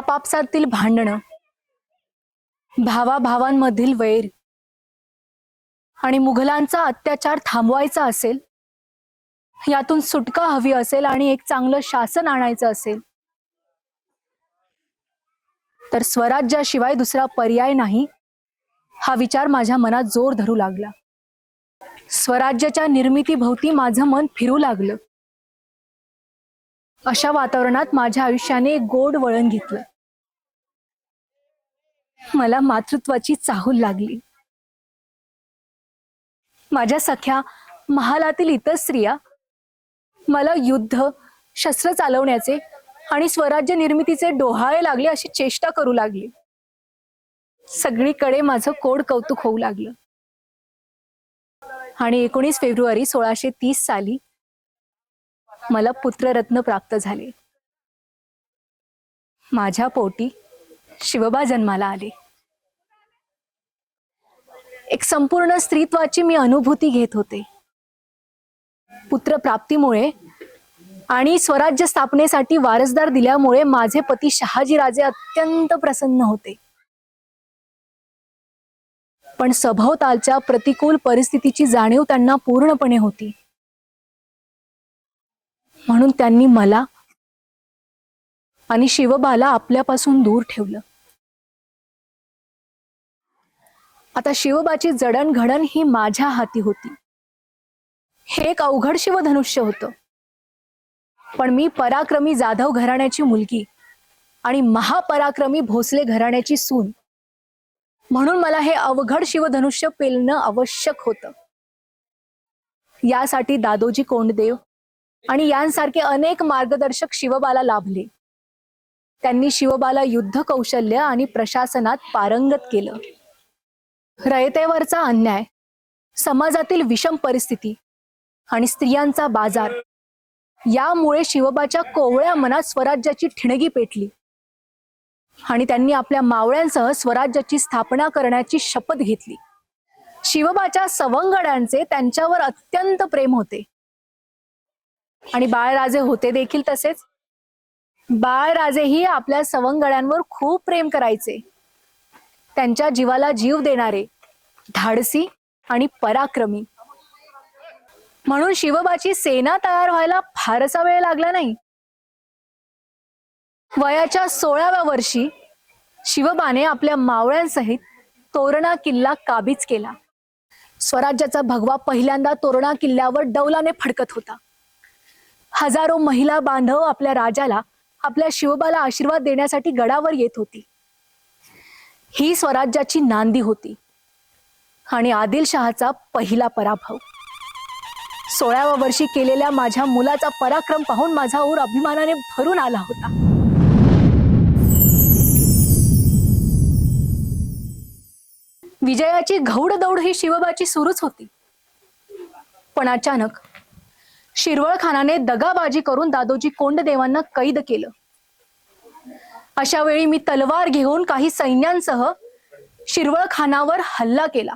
आपापसातील भांडणं भावाभावांमधील वैर आणि मुघलांचा अत्याचार थांबवायचा असेल यातून सुटका हवी असेल आणि एक चांगलं शासन आणायचं असेल तर स्वराज्याशिवाय दुसरा पर्याय नाही हा विचार माझ्या मनात जोर धरू लागला. स्वराज्याच्या निर्मितीभोवती माझं मन फिरू लागलं. अशा वातावरणात माझ्या आयुष्याने एक गोड वळण घेतलं. मला मातृत्वाची चाहूल लागली. माझ्या सख्या महालातील इतर स्त्रिया मला युद्ध शस्त्र चालवण्याचे आणि स्वराज्य निर्मितीचे डोहाळे लागले अशी चेष्टा करू लागली. सगळीकडे माझं कोड कौतुक होऊ लागलं. आणि एकोणीस फेब्रुवारी सोळाशे तीस साली मला पुत्ररत्न प्राप्त झाले. माझ्या पोटी शिवबा जन्माला आले. एक संपूर्ण स्त्रीत्वाची मी अनुभूती घेत होते. पुत्र प्राप्तीमुळे आणि स्वराज्य स्थापनेसाठी वारसदार दिल्यामुळे माझे पती शहाजीराजे अत्यंत प्रसन्न होते. पण सभोवतालच्या प्रतिकूल परिस्थितीची जाणीव त्यांना पूर्णपणे होती. म्हणून त्यांनी मला आणि शिवबाला आपल्यापासून दूर ठेवलं. आता शिवबाची जडणघडण ही माझ्या हाती होती. हे एक अवघड शिवधनुष्य होतं. पण मी पराक्रमी जाधव घराण्याची मुलगी आणि महापराक्रमी भोसले घराण्याची सून. म्हणून मला हे अवघड शिवधनुष्य पेलणं आवश्यक होतं. यासाठी दादोजी कोंडदेव आणि यांसारखे अनेक मार्गदर्शक शिवबाला लाभले. त्यांनी शिवबाला युद्ध कौशल्य आणि प्रशासनात पारंगत केलं. रयतेवरचा अन्याय समाजातील विषम परिस्थिती आणि स्त्रियांचा बाजार. यामुळे शिवबाच्या कोवळ्या मनात स्वराज्याची ठिणगी पेटली. आणि त्यांनी आपल्या मावळ्यांसह स्वराज्याची स्थापना करण्याची शपथ घेतली. शिवबाच्या सवंगड्यांचे त्यांच्यावर अत्यंत प्रेम होते. आणि बाळराजे होते देखील तसेच. बाळराजेही आपल्या सवंगड्यांवर खूप प्रेम करायचे. त्यांच्या जीवाला जीव देणारे धाडसी आणि पराक्रमी. म्हणून शिवबाची सेना तयार व्हायला फारसा वेळ लागला नाही. वयाच्या सोळाव्या वर्षी शिवबाने आपल्या मावळ्यांसहित तोरणा किल्ला काबीज केला. स्वराज्याचा भगवा पहिल्यांदा तोरणा किल्ल्यावर डौलाने फडकत होता. हजारो महिला बांधव आपल्या राजाला आपल्या शिवबाला आशीर्वाद देण्यासाठी गडावर येत होती. ही स्वराज्याची नांदी होती आणि आदिलशहाचा पहिला पराभव. सोळाव्या वर्षी केलेल्या माझ्या मुलाचा पराक्रम पाहून माझा ऊर अभिमानाने भरून आला होता. विजयाची घौडदौड ही शिवबाची सुरूच होती. पण अचानक शिरवळ खानाने दगाबाजी करून दादोजी कोंडदेवांना कैद केलं. अशा वेळी मी तलवार घेऊन काही सैन्यांसह शिरवळ खानावर हल्ला केला.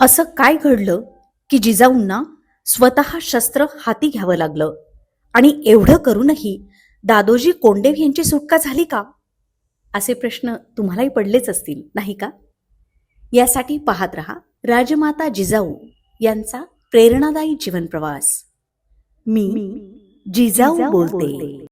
असं काय घडलं की जिजाऊंना स्वतः शस्त्र हाती घ्यावं लागलं? आणि एवढं करूनही दादोजी कोंडेव यांची सुटका झाली का? असे प्रश्न तुम्हालाही पडलेच असतील नाही का? यासाठी पाहत रहा राजमाता जिजाऊ यांचा प्रेरणादायी जीवन प्रवास मी जिजाऊ बोलते.